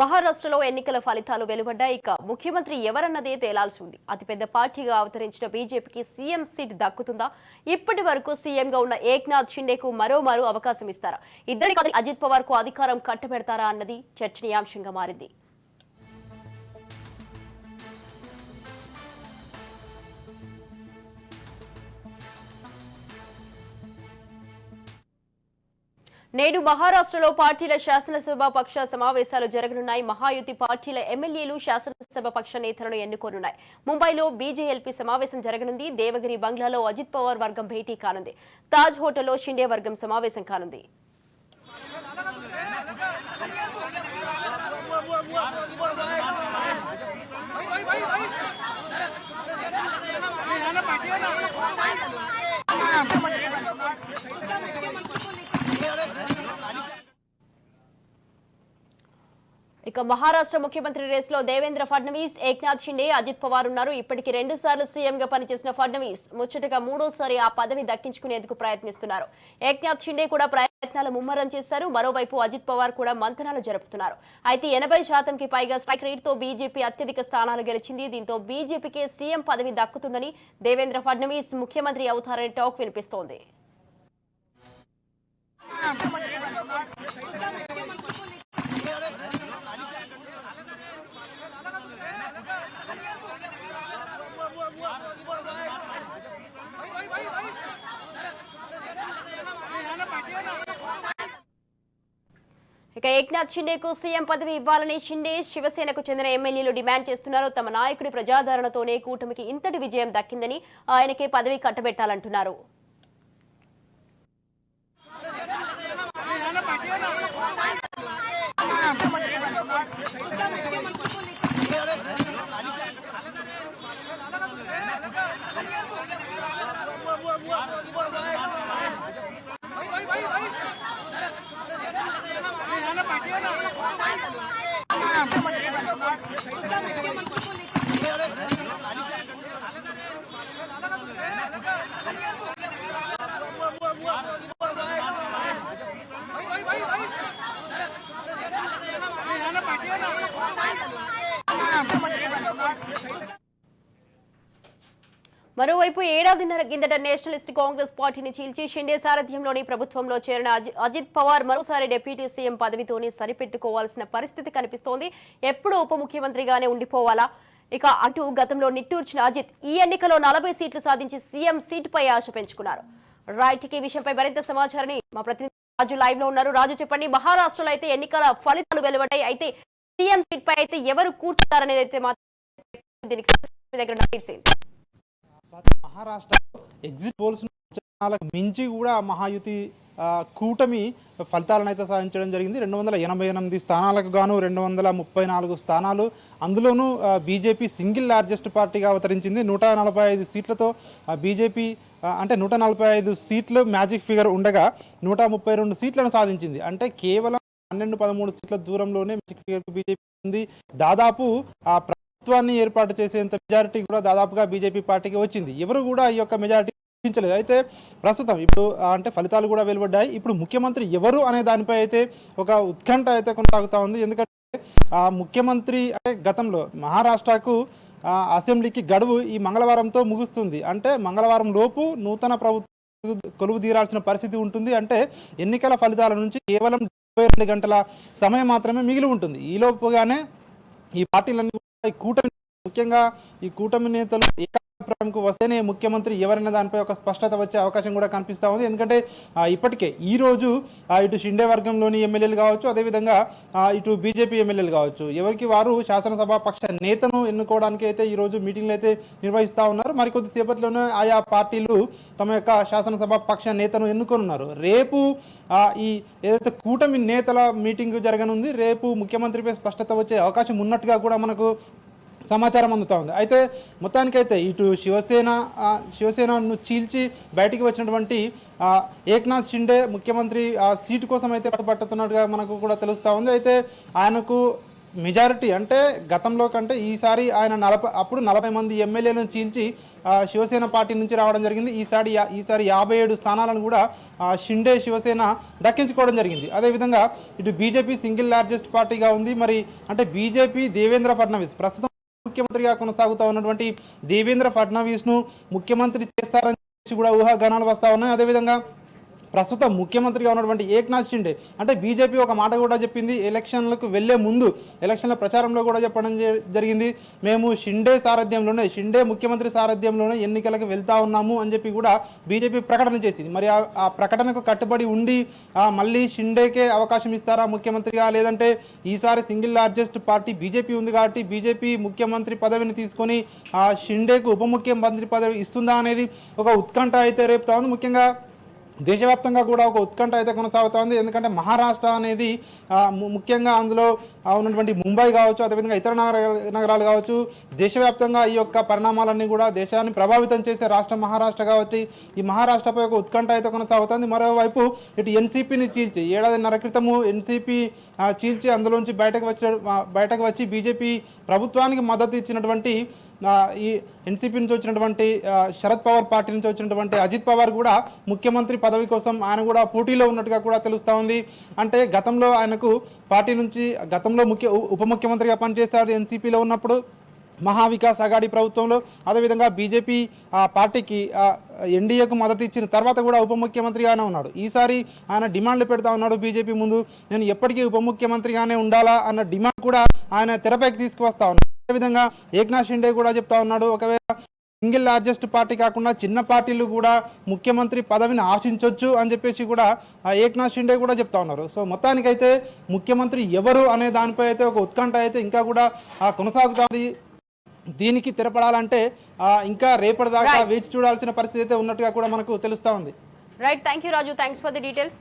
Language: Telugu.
మహారాష్ట్రలో ఎన్నికల ఫలితాలు వెలువడ్డాయి. ఇక ముఖ్యమంత్రి ఎవరన్నదే తేలాల్సి ఉంది. అతిపెద్ద పార్టీగా అవతరించిన బీజేపీకి సీఎం సీట్ దక్కుతుందా? ఇప్పటి వరకు సీఎంగా ఉన్న ఏక్నాథ్ షిండేకు మరో మరో అవకాశం ఇస్తారా? ఇద్దరి అజిత్ పవార్కు అధికారం కట్టబెడతారా అన్నది చర్చనీయాంశంగా మారింది. నేడు మహారాష్ట్రలో పార్టీల శాసనసభ పక్ష సమావేశాలు జరగనున్నాయి మహాయుతి పార్టీల ఎమ్మెల్యేలు శాసనసభ పక్ష నేతలను ఎన్నుకోనున్నాయి ముంబైలో బీజేఎల్పీ సమావేశం జరగనుంది దేవగిరి బంగ్లాలో అజిత్ పవార్ వర్గం భేటీ కానుంది తాజ్ హోటల్లో షిండే వర్గం సమావేశం కానుంది ఇక మహారాష్ట్ర ముఖ్యమంత్రి రేసులో దేవేంద్ర ఫడ్నవీస్ ఏక్నాథ్ షిండే అజిత్ పవార్ ఉన్నారు. ఇప్పటికి రెండు సార్లు సీఎంగా పనిచేసిన ఫడ్నవీస్ ముచ్చటగా మూడోసారి ఆ పదవి దక్కించుకునేందుకు ప్రయత్నిస్తున్నారు. ఏక్నాథ్ షిండే కూడా ప్రయత్నాలు ముమ్మరం చేశారు. మరోవైపు అజిత్ పవార్ కూడా మంతనాలు జరుపుతున్నారు. అయితే ఎనభై శాతంకి పైగా స్ట్రైక్ రేట్తో బీజేపీ అత్యధిక స్థానాలు గెలిచింది. దీంతో బీజేపీకే సీఎం పదవి దక్కుతుందని దేవేంద్ర ఫడ్నవీస్ ముఖ్యమంత్రి అవుతారని టాక్ వినిపిస్తోంది. ఇక ఏక్నాథ్ షిండేకు సీఎం పదవి ఇవ్వాలని షిండే శివసేనకు చెందిన ఎమ్మెల్యేలు డిమాండ్ చేస్తున్నారు. తమ నాయకుడి ప్రజాదరణతోనే కూటమికి ఇంతటి విజయం దక్కిందని ఆయనకే పదవి కట్టబెట్టాలంటున్నారు. మరోవైపు ఏడాదిన్నర కిందట నేషనలిస్ట్ కాంగ్రెస్ పార్టీని చీల్చి షిండే సారథ్యంలోని ప్రభుత్వంలో చేరిన అజిత్ పవార్ మరోసారి డిప్యూటీ సీఎం పదవితోనే సరిపెట్టుకోవాల్సిన పరిస్థితి కనిపిస్తోంది. ఎప్పుడూ ఉప ముఖ్యమంత్రిగానే ఉండిపోవాలా? ఇక అటు గతంలో నిట్టూర్చిన అజిత్ ఈ ఎన్నికలో నలభై సీట్లు సాధించి సీఎం సీటుపై ఆశ పెంచుకున్నారు. రైట్ విషయంపై మరింత సమాచారాన్ని మా ప్రతినిధి రాజు లైవ్లో ఉన్నారు. రాజు చెప్పండి మహారాష్ట్రలో అయితే ఎన్నికల ఫలితాలు వెలువడాయి అయితే సీఎం సీట్ పై అయితే ఎవరు కూర్చున్నారనేది అయితే మాత్రం దీనికి దగ్గర మహారాష్ట్రలో ఎగ్జిట్ పోల్స్ మించి కూడా మహాయుతి కూటమి ఫలితాలను అయితే సాధించడం జరిగింది. రెండు వందల ఎనభై ఎనిమిది స్థానాలకు గాను రెండు వందల ముప్పై నాలుగు స్థానాలు. అందులోనూ బీజేపీ సింగిల్ లార్జెస్ట్ పార్టీగా అవతరించింది. నూట నలభై ఐదు సీట్లతో బీజేపీ అంటే నూట నలభై ఐదు సీట్లు మ్యాజిక్ ఫిగర్ ఉండగా నూట ముప్పై రెండు సీట్లను సాధించింది. అంటే కేవలం పన్నెండు పదమూడు సీట్ల దూరంలోనే బీజేపీ ఉంది. దాదాపు ఆ ప్రభుత్వాన్ని ఏర్పాటు చేసేంత మెజారిటీ కూడా దాదాపుగా బీజేపీ పార్టీకి వచ్చింది. ఎవరు కూడా ఈ యొక్క మెజారిటీ చూపించలేదు అయితే ప్రస్తుతం ఇప్పుడు అంటే ఫలితాలు కూడా వెలువడ్డాయి. ఇప్పుడు ముఖ్యమంత్రి ఎవరు అనే దానిపై అయితే ఒక ఉత్కంఠ అయితే కొనసాగుతూ ఉంది. ఎందుకంటే ఆ ముఖ్యమంత్రి అంటే గతంలో మహారాష్ట్రకు అసెంబ్లీకి గడువు ఈ మంగళవారంతో ముగుస్తుంది. అంటే మంగళవారం లోపు నూతన ప్రభుత్వం కొలువు తీరాల్సిన పరిస్థితి ఉంటుంది. అంటే ఎన్నికల ఫలితాల నుంచి కేవలం ఇరవై రెండు గంటల సమయం మాత్రమే మిగిలి ఉంటుంది. ఈలోపుగానే ఈ పార్టీలన్నీ కూటమి ముఖ్యంగా ఈ కూటమి నేతలు ఏకాభిప్రాయంకు వస్తేనే ముఖ్యమంత్రి ఎవరైనా దానిపై ఒక స్పష్టత వచ్చే అవకాశం కూడా కనిపిస్తూ ఉంది. ఎందుకంటే ఇప్పటికే ఈ రోజు ఇటు షిండే వర్గంలోని ఎమ్మెల్యేలు కావచ్చు అదేవిధంగా ఇటు బీజేపీ ఎమ్మెల్యేలు కావచ్చు ఎవరికి వారు శాసనసభ పక్ష నేతను ఎన్నుకోవడానికి అయితే ఈ రోజు మీటింగ్లు అయితే నిర్వహిస్తూ ఉన్నారు. మరికొద్ది సేపట్లోనే ఆయా పార్టీలు తమ యొక్క శాసనసభ పక్ష నేతను ఎన్నుకోనున్నారు. రేపు ఈ ఏదైతే కూటమి నేతల మీటింగ్ జరగనుంది రేపు ముఖ్యమంత్రిపై స్పష్టత వచ్చే అవకాశం ఉన్నట్టుగా కూడా మనకు సమాచారం అందుతూ ఉంది. అయితే మొత్తానికైతే ఇటు శివసేన శివసేనను చీల్చి బయటికి వచ్చినటువంటి ఏక్నాథ్ షిండే ముఖ్యమంత్రి ఆ సీటు కోసం అయితే పట్టుబట్టుతున్నట్టుగా మనకు కూడా తెలుస్తూ ఉంది. అయితే ఆయనకు మెజారిటీ అంటే గతంలో కంటే ఈసారి ఆయన నలభై అప్పుడు నలభై మంది ఎమ్మెల్యేలను చీల్చి శివసేన పార్టీ నుంచి రావడం జరిగింది. ఈసారి ఈసారి యాభై ఏడు స్థానాలను కూడా షిండే శివసేన దక్కించుకోవడం జరిగింది. అదేవిధంగా ఇటు బీజేపీ సింగిల్ లార్జెస్ట్ పార్టీగా ఉంది. మరి అంటే బీజేపీ దేవేంద్ర ఫడ్నవీస్ ప్రస్తుతం ముఖ్యమంత్రిగా కొనసాగుతూ ఉన్నటువంటి దేవేంద్ర ఫడ్నవీస్ను ముఖ్యమంత్రి చేస్తారని కూడా ఊహాగానాలు వస్తా ఉన్నాయి. అదేవిధంగా ప్రస్తుతం ముఖ్యమంత్రిగా ఉన్నటువంటి ఏక్నాథ్ షిండే అంటే బీజేపీ ఒక మాట కూడా చెప్పింది ఎలక్షన్లకు వెళ్ళే ముందు ఎలక్షన్ల ప్రచారంలో కూడా చెప్పడం జ- జరిగింది. మేము షిండే సారథ్యంలోనే షిండే ముఖ్యమంత్రి సారథ్యంలోనే ఎన్నికలకు వెళ్తా ఉన్నాము అని చెప్పి కూడా బీజేపీ ప్రకటన చేసింది. మరి ఆ- ప్రకటనకు కట్టుబడి ఉండి మళ్ళీ షిండేకే అవకాశం ఇస్తారా ముఖ్యమంత్రిగా? లేదంటే ఈసారి సింగిల్ లార్జెస్ట్ పార్టీ బీజేపీ ఉంది కాబట్టి బీజేపీ ముఖ్యమంత్రి పదవిని తీసుకొని ఆ షిండేకు ఉప ముఖ్యమంత్రి పదవి ఇస్తుందా అనేది ఒక ఉత్కంఠ అయితే రేపుతా ఉంది. ముఖ్యంగా దేశవ్యాప్తంగా కూడా ఒక ఉత్కంఠ అయితే కొనసాగుతోంది. ఎందుకంటే మహారాష్ట్ర అనేది ముఖ్యంగా అందులో ఉన్నటువంటి ముంబై కావచ్చు అదేవిధంగా ఇతర నగర నగరాలు కావచ్చు దేశవ్యాప్తంగా ఈ యొక్క పరిణామాలన్నీ కూడా దేశాన్ని ప్రభావితం చేసే రాష్ట్రం మహారాష్ట్ర కాబట్టి ఈ మహారాష్ట్రపై ఒక ఉత్కంఠ అయితే కొనసాగుతోంది. మరోవైపు ఇటు ఎన్సీపీని చీల్చి ఏడాదిన్నర క్రితము ఎన్సీపీ చీల్చి అందులోంచి బయటకు వచ్చిన బయటకు వచ్చి బీజేపీ ప్రభుత్వానికి మద్దతు ఇచ్చినటువంటి ఈ ఎన్సీపీ నుంచి వచ్చినటువంటి శరద్ పవార్ పార్టీ నుంచి వచ్చినటువంటి అజిత్ పవార్ కూడా ముఖ్యమంత్రి పదవి కోసం ఆయన కూడా పోటీలో ఉన్నట్టుగా కూడా తెలుస్తూ ఉంది. అంటే గతంలో ఆయనకు పార్టీ నుంచి గతంలో ముఖ్య ఉప ముఖ్యమంత్రిగా పనిచేశారు ఎన్సీపీలో ఉన్నప్పుడు మహావికాస్ అగాడి ప్రభుత్వంలో. అదేవిధంగా బీజేపీ ఆ పార్టీకి ఎన్డీఏకు మద్దతు ఇచ్చిన తర్వాత కూడా ఉప ముఖ్యమంత్రిగానే ఉన్నాడు. ఈసారి ఆయన డిమాండ్లు పెడతా ఉన్నాడు బీజేపీ ముందు. నేను ఎప్పటికీ ఉప ముఖ్యమంత్రిగానే ఉండాలా అన్న డిమాండ్ కూడా ఆయన తెరపైకి తీసుకువస్తా ఉన్నాడు. అదేవిధంగా ఏక్నాథ్ షిండే కూడా చెప్తా ఉన్నాడు. ఒకవేళ సింగిల్ లార్జెస్ట్ పార్టీ కాకుండా చిన్న పార్టీలు కూడా ముఖ్యమంత్రి పదవిని ఆశించవచ్చు అని చెప్పేసి కూడా ఆ ఏక్నాథ్ షిండే కూడా చెప్తా ఉన్నారు. సో మొత్తానికైతే ముఖ్యమంత్రి ఎవరు అనే దానిపై అయితే ఒక ఉత్కంఠ అయితే ఇంకా కూడా ఆ, కొనసాగుతుంది. దీనికి తెరపడాలంటే ఆ, ఇంకా రేపటి దాకా. వేచి చూడాల్సిన పరిస్థితి అయితే ఉన్నట్టుగా కూడా మనకు తెలుస్తా ఉంది. Right thank you Raju thanks for the details